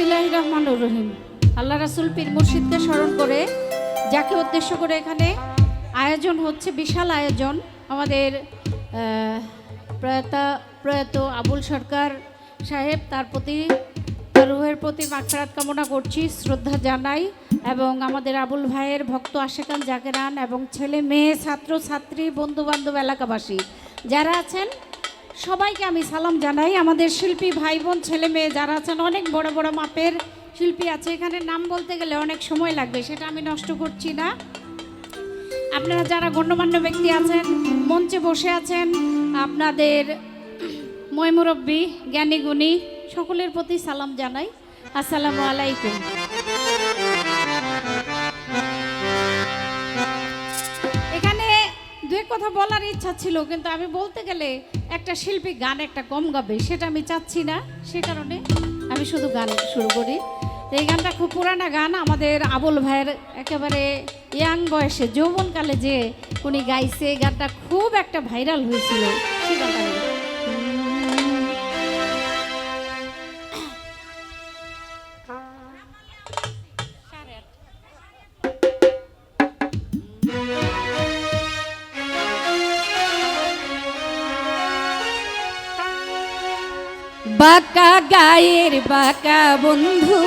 বিসমিল্লাহ রহমানুর রহিম। আল্লাহ রাসুল পীর মুর্শিদকে স্মরণ করে যাকে উদ্দেশ্য করে এখানে আয়োজন হচ্ছে, বিশাল আয়োজন, আমাদের প্রয়াত প্রয়াত আবুল সরকার সাহেব, তার প্রতি রুহের প্রতি মাগফিরাত কামনা করছি, শ্রদ্ধা জানাই এবং আমাদের আবুল ভাইয়ের ভক্ত আশেকান জাগেরান এবং ছেলে, মেয়ে, ছাত্র, ছাত্রী বন্ধু বান্ধব এলাকাবাসী যারা আছেন সবাইকে আমি সালাম জানাই। আমাদের শিল্পী ভাই বোন ছেলে মেয়ে যারা আছেন, অনেক বড় বড় মাপের শিল্পী আছে। এখানে নাম বলতে গেলে অনেক সময় লাগবে, সেটা আমি নষ্ট করছি না। আপনারা যারা গণ্যমান্য ব্যক্তি আছেন, মঞ্চে বসে আছেন, আপনাদের ময়মুরব্বী জ্ঞানী গুণী, সকলের প্রতি সালাম জানাই। আসসালামু আলাইকুম। এখানে দু এক কথা বলার ইচ্ছা ছিল, কিন্তু আমি বলতে গেলে একটা শিল্পী গান একটা কম গাবে, সেটা আমি চাচ্ছি না, সে কারণে আমি শুধু গান শুরু করি এই গানটা খুব পুরানা গান, আমাদের আবুল ভাইয়ের একেবারে ইয়াং বয়সে, যৌবনকালে যে উনি গাইছে, এই গানটা খুব একটা ভাইরাল হয়েছিল গাই। বাঁকা গায়ের বাঁকা বন্ধু।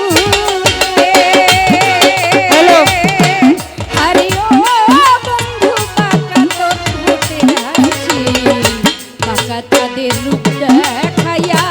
তাদের রূপ দেখাইয়া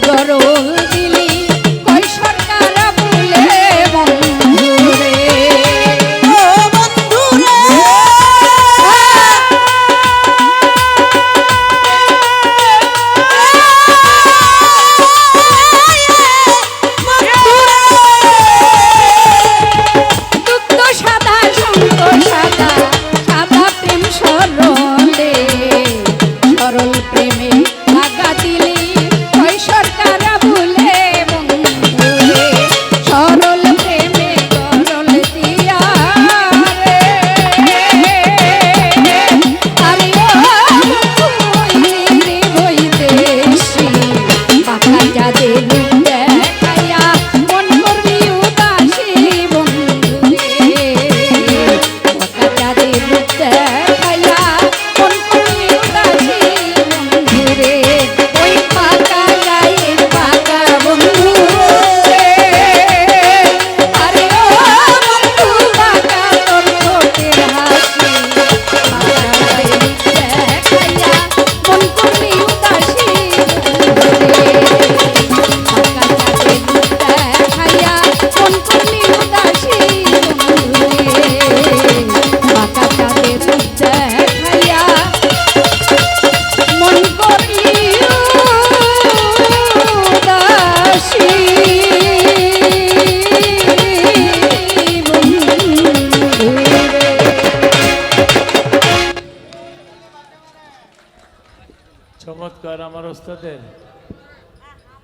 গরম